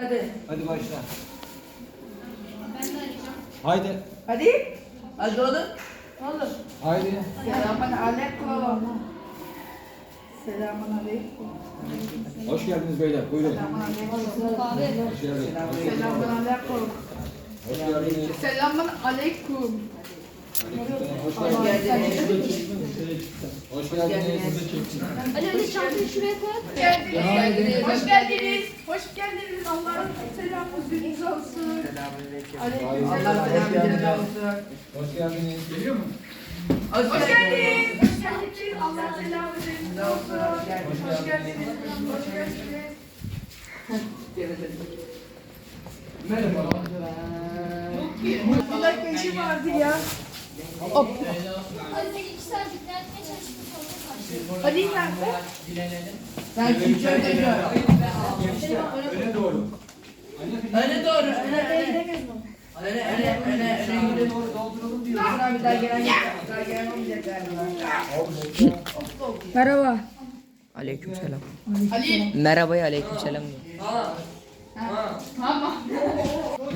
Hadi. Hadi başla. Ben de arayacağım. Haydi. Hadi. Hadi oğlum. Oğlum. Haydi. Selamun aleyküm. Selamun aleyküm. Hoş geldiniz beyler. Buyurun. Selamun aleyküm. Hoş geldiniz. Selamun aleyküm. Hoş geldiniz. Selamun aleyküm. Hoş Hoş geldiniz. Hoş geldiniz. Ali öyle çantayı şuraya koy. geldiniz. Hoş geldiniz. Hoş geldiniz. Allah'ın selamı üzerinize olsun. Aleyküm selam. Allah selamı üzerinize olsun. Hoş geldiniz. Geliyor mu? Hoş geldiniz. Hoş geldiniz. Allah selamı üzerinize olsun. Hoş geldiniz. Hoş geldiniz. Merhaba. Bir dakika işim vardı ya. Ali seni iki saat yüklenmeye çalıştım sonra karşı. Ali nerede? Sen kim söylüyorsun? Öne doğru. Öne doğru. Öne öne. Öne öne öne öne doğru dolduralım diyor. Abi daha gelen yok. Daha gelen olmayacak galiba. Merhaba. Aleykümselam. Ali. Merhaba aleykümselam. Tamam.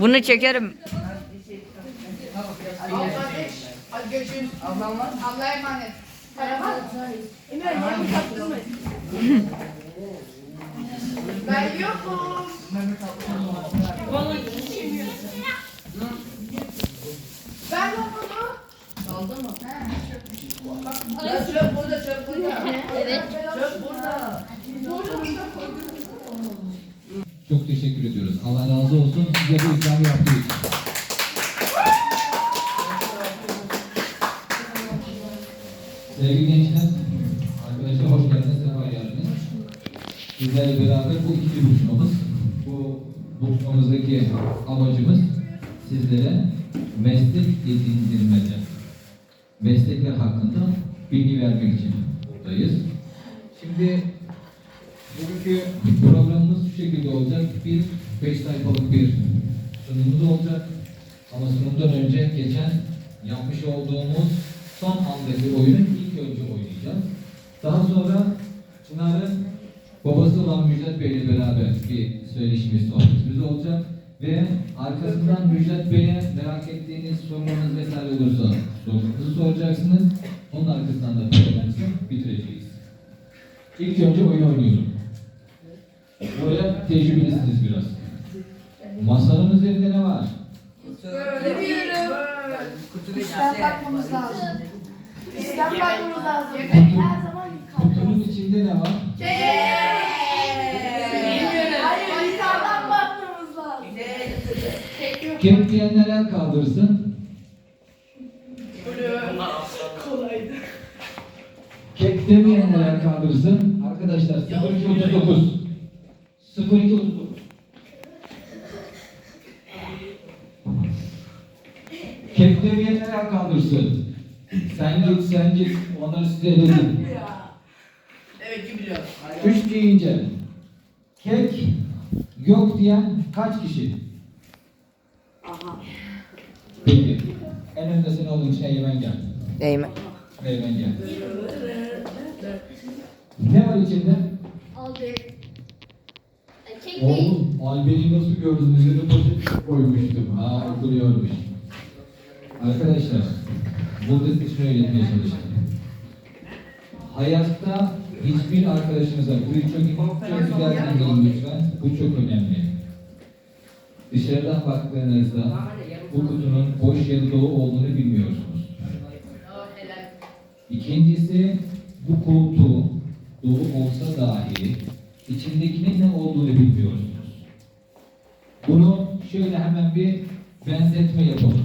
Bunu çekerim. Hadi. Hadi görüşürüz. Allah'ım var. Allah'a emanet. Merhaba. Emre yemek yaptın mı? Ben yokum. Ben yokum. Oldu mu? He. Ya çöp burada çöp burada. Evet. Çöp burada. Çok teşekkür ediyoruz. Allah razı olsun. Size bu ikramı yaptığı için. Sizlerle beraber bu ikinci buluşmamız. Bu buluşmamızdaki amacımız sizlere meslek edindirmede, meslekler hakkında bilgi vermek için buradayız. Şimdi Bugünkü programımız şu şekilde olacak. Bir beş sayfalık bir sunumumuz olacak. Ama sunumdan önce geçen yapmış olduğumuz son andaki oyunu ilk önce oynayacağız. Daha sonra Çınar'ın babası olan Müjdat Bey ile beraber bir söyleşimiz, sohbetimiz olacak. Ve arkasından Müjdat Bey'e merak ettiğiniz sorularınız vesaire olursa sorularınızı soracaksınız. Onun arkasından da programımızı bitireceğiz. İlk önce oyun oynuyorum. Böyle tecrübelisiniz biraz. Masanın üzerinde ne var? Biliyorum. İslam bakmamız lazım. İslam bakmamız lazım. Her zaman Kutunun içinde ne var? Bilmiyorum. Hayır, haritadan bakmamız lazım. Kek diyenler el kaldırsın. Kolaydı. Kek demeyenler el kaldırsın. Arkadaşlar 0239. 0239. Kek demeyenler el kaldırsın. Sen git sen git. Onları size eledim. Evet ki biliyorum. Üç deyince kek yok diyen kaç kişi? Peki. En önde sen olduğun için Eymen gel. Eymen. Eymen gel. Ne var içinde? aldı. Oğlum Alber'i nasıl gördün? Üzerine poşet koymuştum. Ha okunuyormuş. Arkadaşlar burada size şunu öğretmeye çalıştım. Hayatta hiçbir arkadaşınıza burayı çok, çok güzel dinleyin lütfen. Bu çok önemli. Dışarıdan baktığınızda bu kutunun boş ya da dolu olduğunu bilmiyorsunuz. İkincisi bu koltuğu dolu olsa dahi içindekinin ne olduğunu bilmiyorsunuz. Bunu şöyle hemen bir benzetme yapalım.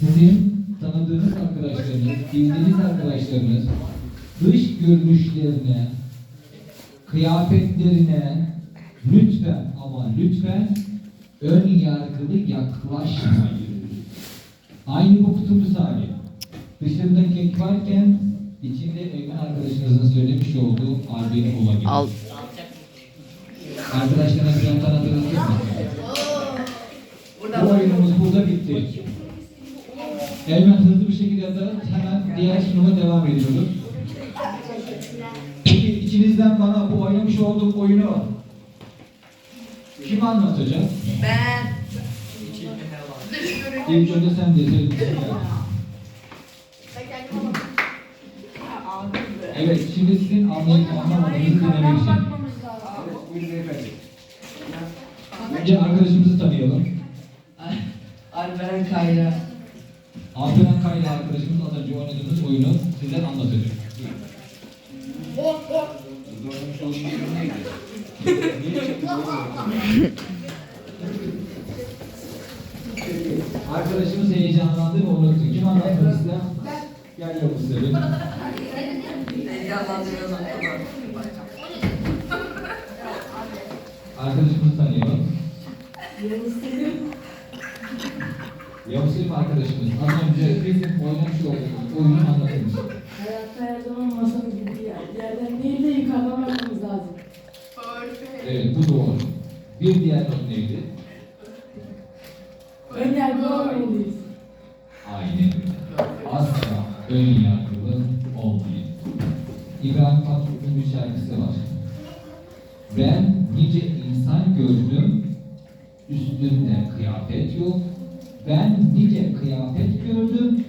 Sizin tanıdığınız arkadaşlarınız, bildiğiniz arkadaşlarınız dış görünüşlerine, kıyafetlerine lütfen ama lütfen ön yargılı yaklaşmayın. Aynı bu kutu misali. Dışarıda kek varken içinde Eymen arkadaşınızın söylemiş olduğu albeni olabilir. Al. Arkadaşlarına bir tanıdığınız yok mu? Bu oyunumuz burada bitti. Eymen hızlı bir şekilde dağıt, hemen diğer sunuma devam ediyoruz. Peki içinizden bana bu oynamış olduğum oyunu Kim anlatacak? Ben. İlk önce sen de söyle. Evet, şimdi sizin anlayıp anlamadığınızı dinlemek için. Evet, buyurun beyefendi. Önce arkadaşımızı tanıyalım. Alperen Kayra. Alperen Kayra arkadaşımız az önce oynadığımız oyunu size anlatacak. Zorlamış olduğum durum neydi? Niye çıktı? Heyecanlandı ve unuttu. Kim anlatmak ister? Gel Yavuz Selim. Arkadaşımızı tanıyalım. Yavuz arkadaşımız az önce bizim oynamış olduğumuz oyunu anlatmış. Hayatta her zaman masanın gibi yer. Yerden değil de yukarıdan bakmamız lazım. Evet bu doğru. Bir diğer not neydi? Ön yargı olmamalıyız. Ön yargılı olmayın. İbrahim Tatlıses'in bir şarkısı var. Ben nice insan gördüm, üstümde kıyafet yok. Ben nice kıyafet gördüm,